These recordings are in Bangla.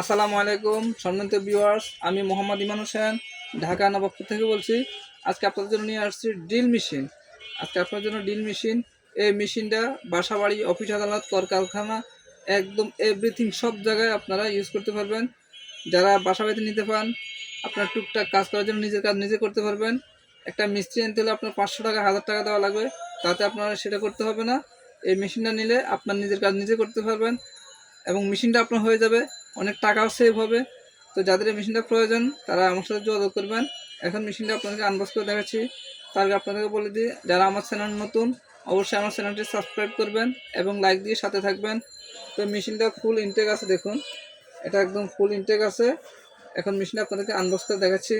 আসসালামু আলাইকুম, সম্মানিত ভিউয়ার্স আমি মোহাম্মদ ইমান হোসেন, ঢাকা নবাবপুর থেকে বলছি, আজকে আপনাদের জন্য নিয়ে আসছি ড্রিল মেশিন। আজকে আপনাদের জন্য ড্রিল মেশিন, এই মেশিনটা বাসা বাড়ি অফিস, আদালত, কলকারখানা, একদম এভরিথিং সব জায়গায় আপনারা ইউজ করতে পারবেন। যারা বাসা বাড়িতে নিতে পান, আপনার টুকটাক কাজ করার জন্য নিজের কাজ নিজে করতে পারবেন। একটা মিস্ত্রি আনতে হলে আপনার পাঁচশো টাকা, হাজার টাকা দেওয়া লাগবে, তাতে আপনারা সেটা করতে হবে না। এই মেশিনটা নিলে আপনার নিজের কাজ নিজে করতে পারবেন এবং মেশিনটা আপনার হয়ে যাবে। অনেক টাকাও সেভ হবে। তো যাদের এই মেশিনটা প্রয়োজন, তারা আমার সাথে যোগাযোগ করবেন। এখন মেশিনটা আপনাদেরকে আনবক্স করে দেখাচ্ছি। তার আগে আপনাদেরকে বলে দিই, যারা আমার চ্যানেল নতুন, অবশ্যই আমার চ্যানেলটি সাবস্ক্রাইব করবেন এবং লাইক দিয়ে সাথে থাকবেন। তো মেশিনটা ফুল ইনটেক আছে, দেখুন। এটা একদম ফুল ইনটেক আছে। এখন মেশিনটা আপনাদেরকে আনবক্স করে দেখাচ্ছি।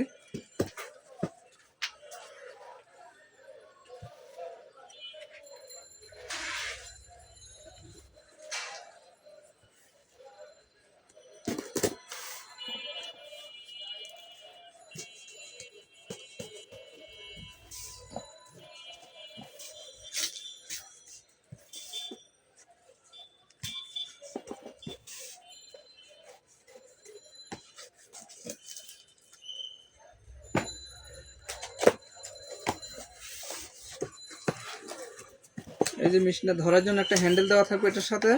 এই যে মেশিনটা ধরার জন্য একটা হ্যান্ডেল দেওয়া থাকবে এটার সাথে।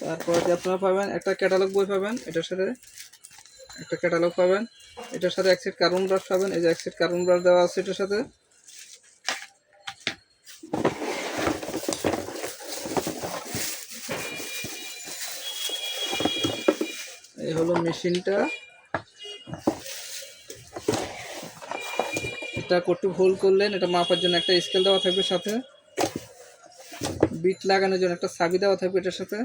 তারপর যে আপনারা পাবেন একটা ক্যাটালগ বই পাবেন, এটার সাথে একটা ক্যাটালগ পাবেন, এটার সাথে এক সেট কার্বন ব্রাশ পাবেন, এই যে এক সেট কার্বন ব্রাশ দেওয়া আছে এটার সাথে। এই হলো মেশিনটা। এটা কটু হোল করলেন, এটা মাপার জন্য একটা স্কেল দেওয়া থাকবে সাথে। বিট লাগানোর জন্য একটা চাবি দেওয়া থাকবে এটার সাথে।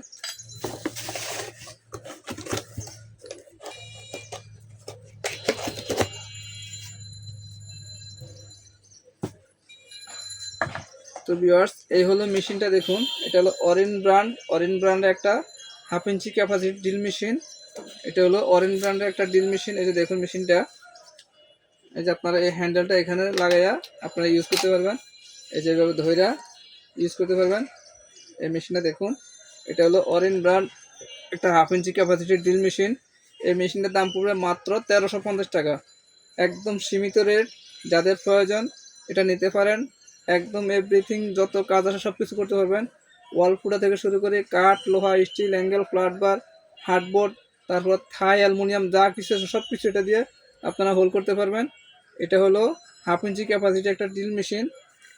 তো ভিউয়ার্স এই হলো মেশিনটা দেখুন। এটা হলো অরেন ব্র্যান্ড অরেন ব্র্যান্ডের একটা half inch capacity drill machine এটা হলো অরেন ব্র্যান্ডের একটা ড্রিল মেশিন এই যে দেখুন মেশিনটা। এই যে আপনারা এই হ্যান্ডেলটা এখানে লাগাইয়া আপনারা ইউজ করতে পারবেন। এই যে এভাবে ধইরা ইউজ করতে পারবেন। এই মেশিনটা দেখুন। এটা হলো অরেন ব্র্যান্ড একটা হাফ ইঞ্চি ক্যাপাসিটির ড্রিল মেশিন এই মেশিনটার দাম পড়বে মাত্র তেরোশো পঞ্চাশ টাকা। একদম সীমিত রেট যাদের প্রয়োজন, এটা নিতে পারেন। একদম এভরিথিং যত কাজ আছে সব কিছু করতে পারবেন। ওয়াল ফুটা থেকে শুরু করে কাঠ, লোহা steel angle flat bar hardboard তারপর থাই অ্যালুমিনিয়াম যা কিছু আছে সব কিছু এটা দিয়ে আপনারা হোল করতে পারবেন। এটা হলো হাফ ইঞ্চি ক্যাপাসিটি একটা ড্রিল মেশিন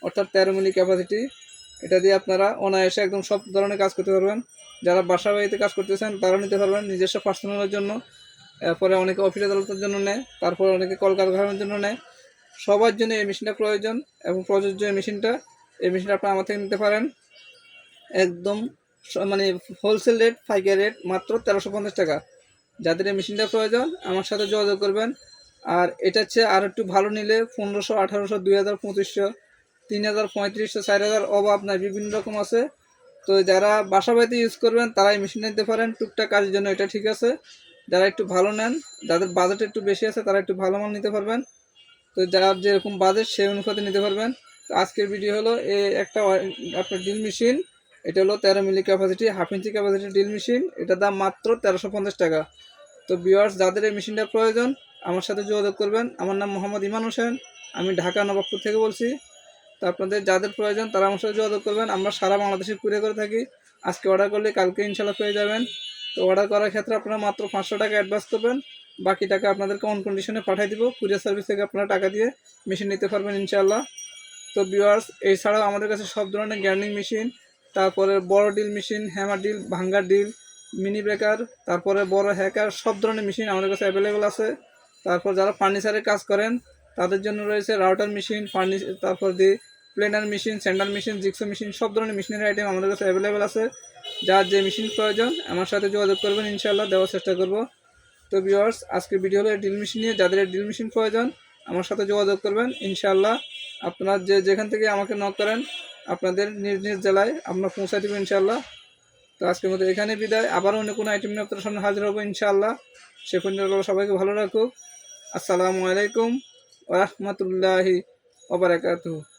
অর্থাৎ তেরো মিলি ক্যাপাসিটি এটা দিয়ে আপনারা অনায়াসে একদম সব ধরনের কাজ করতে পারবেন। যারা বাসা বাড়িতে কাজ করতেছেন তারা নিতে পারবেন নিজস্ব পার্সোনালের জন্য। এরপরে অনেকে অফিস আদালতের জন্য নেয়, তারপরে অনেকে কলকারখানার জন্য নেয়। সবার জন্য এই মেশিনটা প্রয়োজন এবং প্রযোজ্য এই মেশিনটা। এই মেশিনটা আপনারা আমার থেকে নিতে পারেন। একদম মানে হোলসেল রেট পাইকারি রেট মাত্র তেরোশো পঞ্চাশ টাকা। যাদের এই মেশিনটা প্রয়োজন, আমার সাথে যোগাযোগ করবেন। আর এটা হচ্ছে আর একটু ভালো নিলে পনেরোশো আঠারোশো দুই হাজার পঁচিশশো। তিন হাজার পঁয়ত্রিশশো চার হাজার অভাব নাই বিভিন্ন রকম আছে। তো যারা বাসা বাড়িতে ইউজ করবেন, তারাই এই মেশিনটা নিতে পারেন। টুকটাক কাজের জন্য এটা ঠিক আছে। যারা একটু ভালো নেন, যাদের বাজেট একটু বেশি আছে, তারা একটু ভালো মাল নিতে পারবেন। তো যার যেরকম বাজেট সেই অনুপাতে নিতে পারবেন। তো আজকের ভিডিও হলো এই একটা আপনার ড্রিল মেশিন এটা হলো তেরো milli capacity half inch capacity drill machine এটার দাম মাত্র তেরোশো পঞ্চাশ টাকা। তো বিওয়ার্স যাদের এই মেশিনটা প্রয়োজন, আমার সাথে যোগাযোগ করবেন। আমার নাম মোহাম্মদ ইমান হোসেন। আমি ঢাকা নবাবপুর থেকে বলছি। তো আপনাদের যাদের প্রয়োজন তারা আমার সাথে যোগাযোগ করবেন। আমরা সারা বাংলাদেশে কুরিয়ার করে থাকি। আজকে অর্ডার করলে কালকে ইনশাল্লাহ পেয়ে যাবেন। তো অর্ডার করার ক্ষেত্রে আপনারা মাত্র পাঁচশো টাকা অ্যাডভান্স করবেন। বাকি টাকা আপনাদেরকে অন কন্ডিশনে পাঠিয়ে দিব। কুরিয়ার সার্ভিস থেকে আপনারা টাকা দিয়ে মেশিন নিতে পারবেন ইনশাল্লাহ তো বিওয়ার্স এছাড়াও আমাদের কাছে সব ধরনের গ্যান্ডিং মেশিন তারপরে বড় ডিল মেশিন হ্যামার ডিল ভাঙ্গার ডিল মিনি ব্রেকার তারপরে বড় হ্যাকার সব ধরনের মেশিন আমাদের কাছে অ্যাভেলেবেল আছে। তারপর যারা ফার্নিচারের কাজ করেন, তাদের জন্য রয়েছে রাউটার মেশিন ফার্নি তারপর দিয়ে planer machine sander machine, jigsaw machine, সব ধরনের মেশিনের আইটেম আমাদের কাছে অ্যাভেলেবেল আছে। যার যে মেশিন প্রয়োজন, আমার সাথে যোগাযোগ করবেন ইনশাল্লাহ দেওয়ার চেষ্টা করব। তো ভিউয়ার্স আজকের ভিডিও হলো ড্রিল মেশিন নিয়ে। যাদের ড্রিল মেশিন প্রয়োজন, আমার সাথে যোগাযোগ করবেন ইনশাল্লাহ আপনার যে, যেখান থেকে আমাকে নক করেন, আপনাদের নিজ নিজ জেলায় আপনার পৌঁছে দেবো ইনশাল্লাহ তো আজকের মতো এখানে বিদায়। আবারও অন্য কোনো আইটেম নিয়ে আপনাদের সামনে হাজির হব ইনশাআল্লাহ। সে পর্যন্ত সবাইকে ভালো রাখুক। আসসালামু আলাইকুম ওরহমতুল্লাহি ওবরাকাতুহু